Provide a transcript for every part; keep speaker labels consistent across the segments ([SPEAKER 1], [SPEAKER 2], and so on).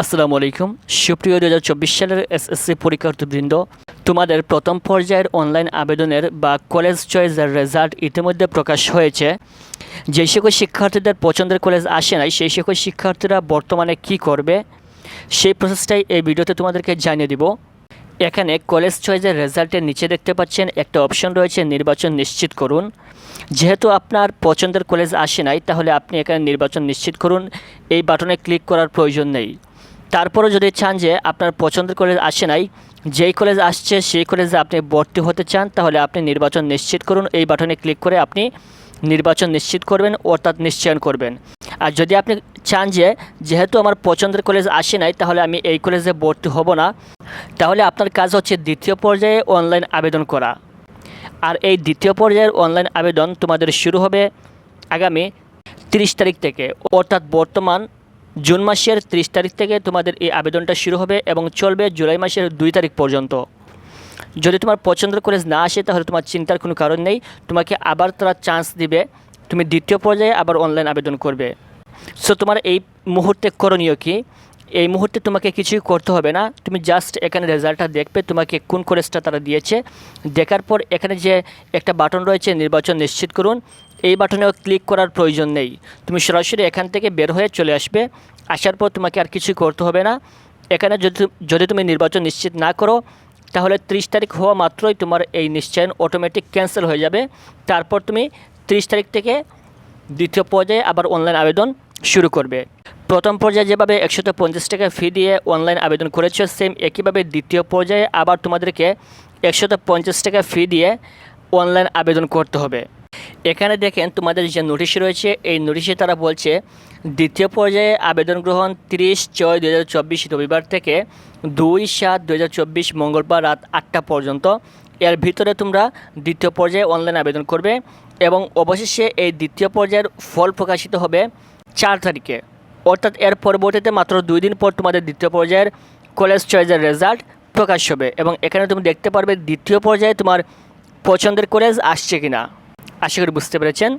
[SPEAKER 1] আসসালামু আলাইকুম। সুপ্রিয় দু হাজার চব্বিশ সালের এসএসসি পরীক্ষার্থীবৃন্দ, তোমাদের প্রথম পর্যায়ের অনলাইন আবেদনের বা কলেজ চয়েসের রেজাল্ট ইতিমধ্যে প্রকাশ হয়েছে। যে সকল শিক্ষার্থীদের পছন্দের কলেজ আসে নাই, সেই সকল শিক্ষার্থীরা বর্তমানে কি করবে, সেই প্রসেসটাই এই ভিডিওতে তোমাদেরকে জানিয়ে দিব। এখানে কলেজ চয়েসের রেজাল্টের নিচে দেখতে পাচ্ছেন, একটা অপশন রয়েছে, নির্বাচন নিশ্চিত করুন। যেহেতু আপনার পছন্দের কলেজ আসে নাই, তাহলে আপনি এখানে নির্বাচন নিশ্চিত করুন। এই বাটনে ক্লিক করার প্রয়োজন নেই। তারপরও যদি চান যে আপনার পছন্দের কলেজ আসে নাই, যেই কলেজ আসছে সেই কলেজে আপনি ভর্তি হতে চান, তাহলে আপনি নির্বাচন নিশ্চিত করুন। এই বাটনে ক্লিক করে আপনি নির্বাচন নিশ্চিত করবেন, অর্থাৎ নিশ্চয়ন করবেন। আর যদি আপনি চান যে, যেহেতু আমার পছন্দের কলেজ আসে নাই, তাহলে আমি এই কলেজে ভর্তি হব না, তাহলে আপনার কাজ হচ্ছে দ্বিতীয় পর্যায়ে অনলাইন আবেদন করা। আর এই দ্বিতীয় পর্যায়ের অনলাইন আবেদন তোমাদের শুরু হবে আগামী তিরিশ তারিখ থেকে, অর্থাৎ বর্তমান জুন মাসের ত্রিশ তারিখ থেকে তোমাদের এই আবেদনটা শুরু হবে এবং চলবে জুলাই মাসের দুই তারিখ পর্যন্ত। যদি তোমার পছন্দের কলেজ না আসে, তাহলে তোমার চিন্তার কোনো কারণ নেই। তোমাকে আবার তারা চান্স দিবে। তুমি দ্বিতীয় পর্যায়ে আবার অনলাইন আবেদন করবে। সো তোমার এই মুহূর্তে করণীয় কি? এই মুহূর্তে তোমাকে কিছুই করতে হবে না। তুমি জাস্ট এখানে রেজাল্টটা দেখবে, তোমাকে কোন কলেজটা তারা দিয়েছে। দেখার পর এখানে যে একটা বাটন রয়েছে, নির্বাচন নিশ্চিত করুন। এই বাটনেও ক্লিক করার প্রয়োজন নেই। তুমি সরাসরি এখান থেকে বের হয়ে চলে আসবে। আসার পর তোমাকে আর কিছুই করতে হবে না। এখানে যদি যদি তুমি নির্বাচন নিশ্চিত না করো, তাহলে ত্রিশ তারিখ হওয়া মাত্রই তোমার এই নিশ্চয়ন অটোমেটিক ক্যান্সেল হয়ে যাবে। তারপর তুমি ত্রিশ তারিখ থেকে দ্বিতীয় পর্যায়ে আবার অনলাইন আবেদন শুরু করবে। প্রথম পর্যায়ে যেভাবে একশত পঞ্চাশ টাকা ফি দিয়ে অনলাইন আবেদন করেছ সেম একইভাবে দ্বিতীয় পর্যায়ে আবার তোমাদেরকে একশত পঞ্চাশ টাকা ফি দিয়ে অনলাইন আবেদন করতে হবে। এখানে দেখেন তোমাদের যে নোটিশ রয়েছে, এই নোটিশে তারা বলছে, দ্বিতীয় পর্যায়ে আবেদন গ্রহণ তিরিশ ছয় দু হাজার চব্বিশ রবিবার থেকে দুই সাত দু হাজার চব্বিশ মঙ্গলবার রাত আটটা পর্যন্ত। এর ভিতরে তোমরা দ্বিতীয় পর্যায়ে অনলাইন আবেদন করবে এবং অবশেষে এই দ্বিতীয় পর্যায়ের ফল প্রকাশিত হবে চার তারিখে। অর্থাৎ এর পরবর্তীতে মাত্র দুই দিন পর তোমাদের দ্বিতীয় পর্যায়ের কলেজ চয়েসের রেজাল্ট প্রকাশ হবে এবং এখানে তুমি দেখতে পারবে দ্বিতীয় পর্যায়ে তোমার পছন্দের কলেজ আসছে কিনা। আশা করি বুঝতে পেরেছেন।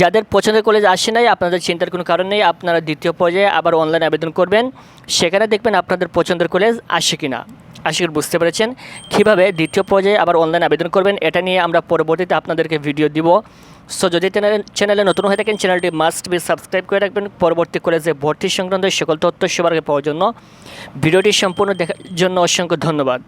[SPEAKER 1] যাদের পছন্দের কলেজ আসে নাই, আপনাদের চিন্তার কোনো কারণ নেই, আপনারা দ্বিতীয় পর্যায়ে আবার অনলাইন আবেদন করবেন। সেখানে দেখবেন আপনাদের পছন্দের কলেজ আসে কিনা। আশা করি বুঝতে পেরেছেন। কীভাবে দ্বিতীয় পর্যায়ে আবার অনলাইন আবেদন করবেন, এটা নিয়ে আমরা পরবর্তীতে আপনাদেরকে ভিডিও দিব। সো যদি চ্যানেলে নতুন হয়ে থাকেন, চ্যানেলটি মাস্ট বি সাবস্ক্রাইব করে রাখবেন। পরবর্তী কলেজে ভর্তি সংক্রান্ত সকল তথ্য সবার আগে পাওয়ার জন্য, ভিডিওটি সম্পূর্ণ দেখার জন্য অসংখ্য ধন্যবাদ।